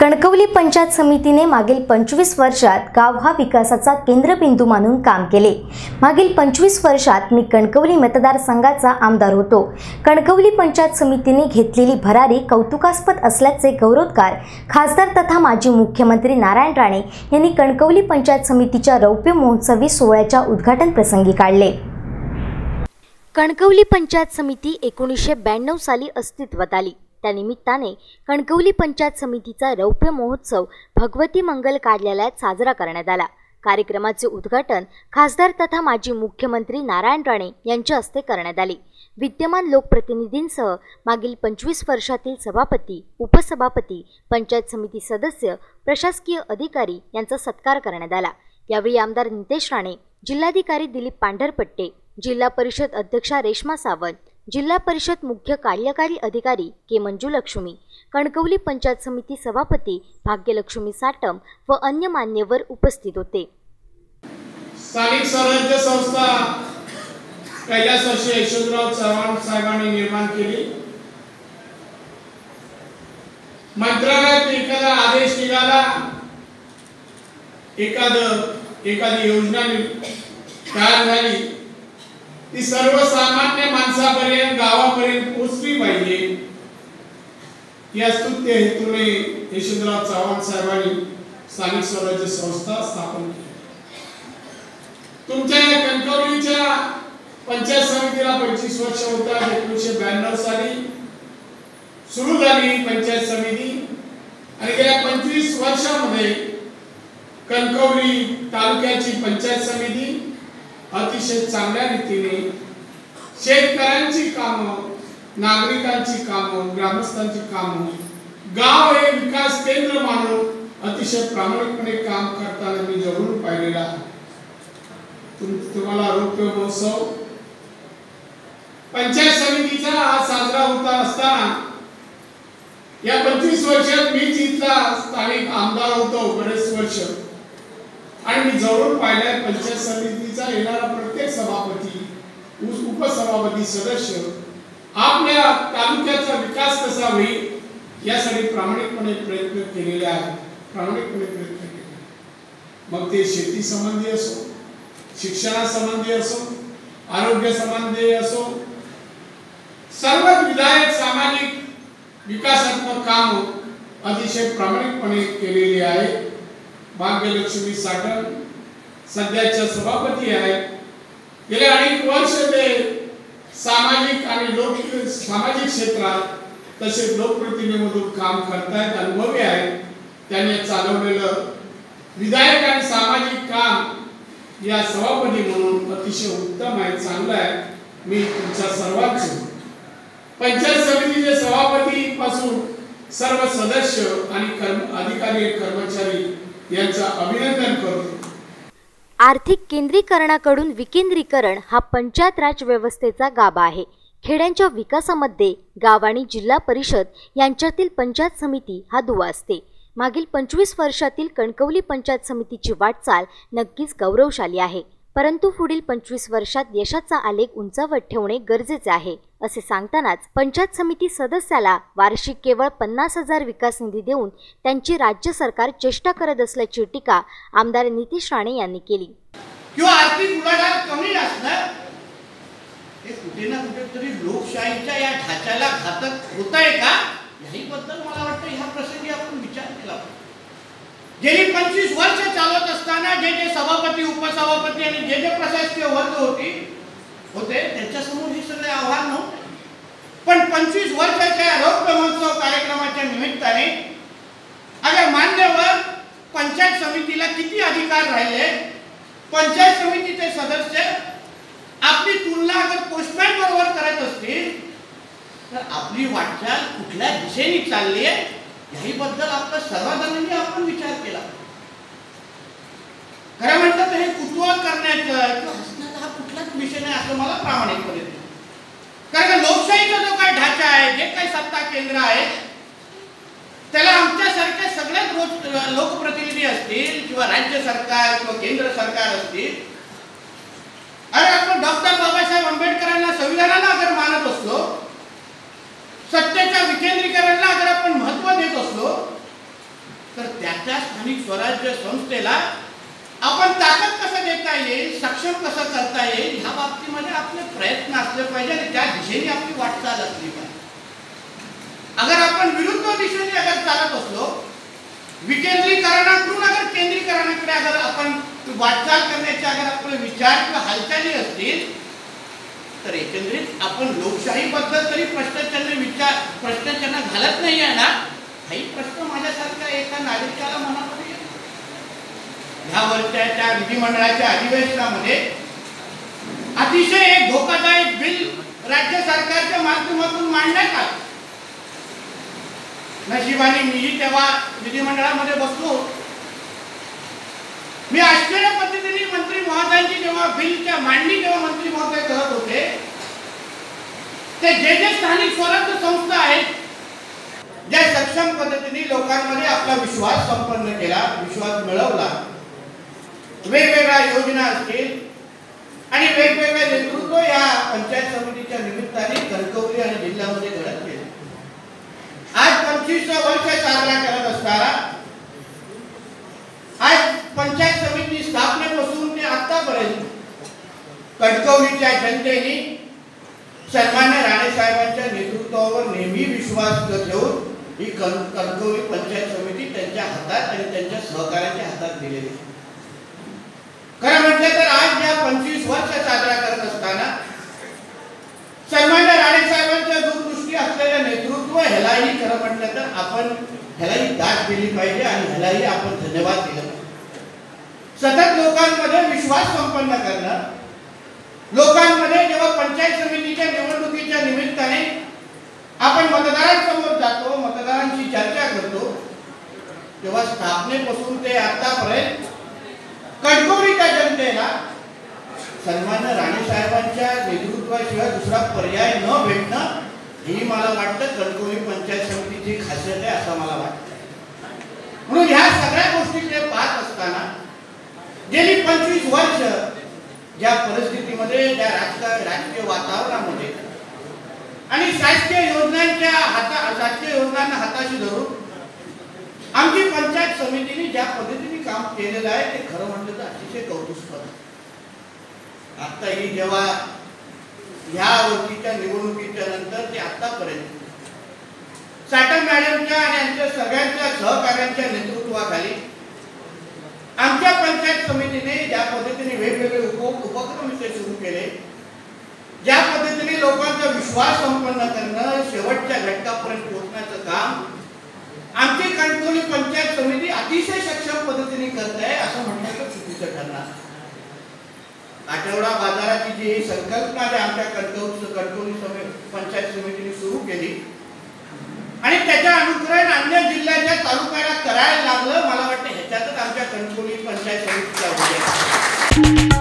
कणकवली पंचायत समितीने मागील पंचवीस वर्षात गाव हा विकासाचा केंद्रबिंदू मानून काम केले. मागील पंचवीस वर्षात मी कणकवली मतदारसंघाचा आमदार होतो. कणकवली पंचायत समितीने घेतलेली भरारी कौतुकास्पद असल्याचे गौरवोद्गार खासदार तथा माजी मुख्यमंत्री नारायण राणे यांनी कणकवली पंचायत समितीच्या रौप्य महोत्सवी सोहळ्याच्या उद्घाटन प्रसंगी काढले. कणकवली पंचायत समिती एकोणीसशे ब्याण्णव साली अस्तित्वात आली. त्यानिमित्ताने कणकवली पंचायत समितीचा रौप्य महोत्सव भगवती मंगल कार्यालयात साजरा करण्यात आला. कार्यक्रमाचे उद्घाटन खासदार तथा माजी मुख्यमंत्री नारायण राणे यांच्या हस्ते करण्यात आले. विद्यमान लोकप्रतिनिधींसह मागील पंचवीस वर्षातील सभापती उपसभापती पंचायत समिती सदस्य प्रशासकीय अधिकारी यांचा सत्कार करण्यात आला. यावेळी आमदार नितेश राणे जिल्हाधिकारी दिलीप पांढरपट्टे जिल्हा परिषद अध्यक्षा रेश्मा सावंत जिल्हा परिषद मुख्य कार्यकारी अधिकारी के मंजुलक्ष्मी कणकवली पंचायत समिती सभापती भाग्यलक्ष्मी साटम व अन्य मान्यवर उपस्थित होते. स्थानिक स्वराज्य संस्था कैलास कैलासवासी यशवंतराव चव्हाण साहेबांनी निर्माण केली. मंत्रालयात एखादा आदेश निघाला एखाद एखादी योजना तयार झाली. ती सर्वसामान्य माणसापर्यंत गावापर्यंत पोचली पाहिजे. या स्तुत्य हेतूने यशवंतराव चव्हाण साहेबांनी स्थानिक स्वराज्य संस्था स्थापन केली. तुमच्या या कणकवलीच्या पंचायत समितीला पंचवीस वर्ष होतात एकोणीसशे ब्याण्णव साली सुरू झाली पंचायत समिती. आणि गेल्या पंचवीस वर्षामध्ये कणकवली तालुक्याची पंचायत समिती अतिशय चांगल्या रीतीने शेतकऱ्यांची कामं नागरिकांची कामं ग्रामस्थांची कामं गाव हे विकास केंद्र मानून अतिशय प्रामाणिकपणे काम करताना मी जरूर पाहिलेला आहे. तुम्हाला रौप्य महोत्सव पंचायत समितीचा आज साजरा होता असताना या पंचवीस वर्षात मी जिथला स्थानिक आमदार होतो बरेच वर्ष. आणि मी जवळून पाहिलाय पंचायत समितीचा येणारा प्रत्येक सभापती उपसभापती सदस्य आपल्या तालुक्याचा विकास कसा होईल यासाठी प्रामाणिकपणे प्रयत्न केलेले आहेत. प्रामाणिकपणे प्रयत्न केले मग ते शेती संबंधी असो शिक्षणासंबंधी असो आरोग्य संबंधी असो सर्व विधायक सामाजिक विकासात्मक काम अतिशय प्रामाणिकपणे केलेली आहे भाग्यलक्ष्मी साठण सध्याच्या सभापती आहेत. गेले अनेक वर्ष ते सामाजिक आणि लोक सामाजिक क्षेत्रात तसेच लोकप्रतिनिधीमधून काम करतायत अनुभवी आहेत. त्यांनी चालवलेलं विधायक आणि सामाजिक काम या सभापती म्हणून अतिशय उत्तम आहे चांगलं आहे. मी तुमच्या सर्वांचे पंचायत समितीचे सभापती पासून सर्व सदस्य आणि कर्म अधिकारी कर्मचारी अभिनंदन करतो आर्थिक केंद्रीकरणाकडून विकेंद्रीकरण हा पंचायत राज व्यवस्थेचा गाभा आहे. खेड्यांच्या विकासामध्ये गाव आणि जिल्हा परिषद यांच्यातील पंचायत समिती हा दुवा असते. मागील पंचवीस वर्षातील कणकवली पंचायत समितीची वाटचाल नक्कीच गौरवशाली आहे. परंतु पुढील पंचवीस वर्षात यशाचा आलेख उंचावत ठेवणे गरजेचे आहे असे सांगतानाच पंचायत समिती सदस्याला वार्षिक केवळ पन्नास हजार विकास निधी देऊन त्यांची राज्य सरकार चेष्टा करत असल्याची टीका आमदार नितीश राणे यांनी केली. किंवा आर्थिक उलाढाल कमी असणं हे कुठे ना कुठेतरी लोकशाहीच्या या ढाच्याला घातक होत आहे का? याही बद्दल मला वाटतं ह्या प्रसंगी आपण विचार केला पाहिजे. गेली पंचवीस वर्ष चालत असताना जे जे सभापती उपसभापती आणि जे जे प्रशासकीय वर्ग होती होते त्यांच्यासमोर हे सगळे आव्हान नव्हते. पण पंचवीस वर्षाच्या रौप्य महोत्सव कार्यक्रमाच्या निमित्ताने अगर मान्यवर पंचायत समितीला किती अधिकार राहिले? पंचायत समितीचे सदस्य आपली तुलना अगर पोस्टमॅन बरोबर करत असतील तर आपली वाटचाल कुठल्या दिशेने चालली आहे? याही बद्दल सर्वजणांनी आपण विचार केला. खरं म्हणतात हे कुतूहल करण्याचं किंवा हसण्याचा हा कुठलाच विषय नाही असं मला प्रामाणिकपणे कारण का लोकशाहीचा जो काही ढाचा आहे जे काही सत्ता केंद्र आहे त्याला आमच्यासारख्या सगळ्याच लोक लोकप्रतिनिधी असतील किंवा राज्य सरकार किंवा केंद्र सरकार असतील. अरे आपण डॉक्टर बाबासाहेब आंबेडकरांना संविधानाला अगर मानत असलो सत्तेच्या विकेंद्रीकरणाला अगर आपण महत्त्व देत असलो त्या स्थानिक स्वराज्य संस्थेला आपण ताकद कसं देता येईल सक्षम कसं करता येईल ह्या बाबतीमध्ये आपले प्रयत्न असले पाहिजे आणि त्या दिशेने आपली वाटचाल असली पाहिजे. अगर आपण विरुद्ध दिशेने अगर चालत असलो विकेंद्रीकरणाकडून अगर केंद्रीकरणाकडे अगर आपण वाटचाल करण्याचे अगर आपले विचार किंवा हालचाली असतील तर एकंदरीत आपण लोकशाहीबद्दल तरी प्रश्नचिन्ह विचार प्रश्नचिन्ह घालत नाही आहे ना? काही प्रश्न माझ्या एका नागरिकाला मनामध्ये येतो. ह्या वर्षाच्या विधिमंडळाच्या अधिवेशनामध्ये अतिशय एक धोकादायक बिल राज्य सरकारच्या माध्यमातून मांडण्यात आलं नशिबाने मीही तेव्हा विधिमंडळामध्ये बसलो मी आश्चर्य पद्धतीने मंत्री महोदयांची जेव्हा बिलच्या मांडणी जेव्हा मंत्री महोदय करत होते ते जे जे स्थानिक स्वराज्य संस्था आहेत ज्या सक्षम पद्धतीने लोकांमध्ये आपला विश्वास संपन्न केला विश्वास मिळवला वेगवेगळ्या योजना असतील आणि वेगवेगळे नेतृत्व या पंचायत समितीच्या निमित्ताने कणकवली आणि जिल्ह्यामध्ये घडत गेले. आज पंचवीस वर्ष साजरा करत असताना आज पंचायत समिती स्थापनेपासून ते आतापर्यंत कणकवलीच्या जनतेने सन्मान्य राणेसाहेबांच्या नेतृत्वावर नेहमी विश्वास ठेवून ही कण कणकवली पंचायत समिती त्यांच्या हातात आणि त्यांच्या सहकार्याच्या हातात दिलेली आहे. खरं म्हटलं तर आज या पंचवीस वर्ष साजरा करत असताना सन्मान्य राणेसाहेबांच्या दूरदृष्टी असलेलं नेतृत्व ह्यालाही खरं म्हटलं तर आपण ह्यालाही दाद दिली पाहिजे आणि ह्यालाही आपण धन्यवाद दिला सतत लोकांमध्ये विश्वास संपन्न करणं लोकांमध्ये जेव्हा पंचायत समितीच्या निवडणुकीच्या निमित्ताने आपण मतदारांसमोर जातो मतदारांची चर्चा करतो तेव्हा स्थापनेपासून ते आतापर्यंत कणकवलीच्या जनतेला सन्मान्य राणेसाहेबांच्या नेतृत्वाशिवाय दुसरा पर्याय न भेटणं ही मला वाटतं कणकवली पंचायत समितीची खासियत आहे असं मला वाटतं. म्हणून ह्या सगळ्या गोष्टीकडे पाहत असताना गेली पंचवीस वर्ष ज्या परिस्थितीमध्ये त्या राजकारण राजकीय वातावरणामध्ये आणि शासकीय योजनांच्या हाता शासकीय योजनांना हाताशी धरून आमची पंचायत समितीने ज्या पद्धतीने काम केलेलं आहे ते खरं म्हणलं तर अतिशय कौतुकस्पद. आता ही जेव्हा ह्या वर्षीच्या निवडणुकीच्या नंतर ते आतापर्यंत साठा मॅडमच्या आणि आमच्या सगळ्यांच्या सहकार्यांच्या नेतृत्वाखाली आमच्या पंचायत समितीने ज्या पद्धतीने वेगवेगळे उप उपक्रम इथे सुरू लोकांचा विश्वास संपन्न करणं शेवटच्या घटकापर्यंत पोहोचण्याचं काम आमची कणकवली पंचायत समिती अतिशय सक्षम पद्धतीने करत आहे असं म्हणण्याचं चुकीचं ठरणार. आठवडा बाजाराची जी संकल्पना जे आमच्या कणकवली कणकवली पंचायत समितीने सुरू केली. आणि त्याच्या अनुकरण अन्य जिल्ह्याच्या तालुक्याला करायला लागलं मला वाटतं ह्याच्यातच आमच्या कणकवली पंचायत समितीचा उद्या.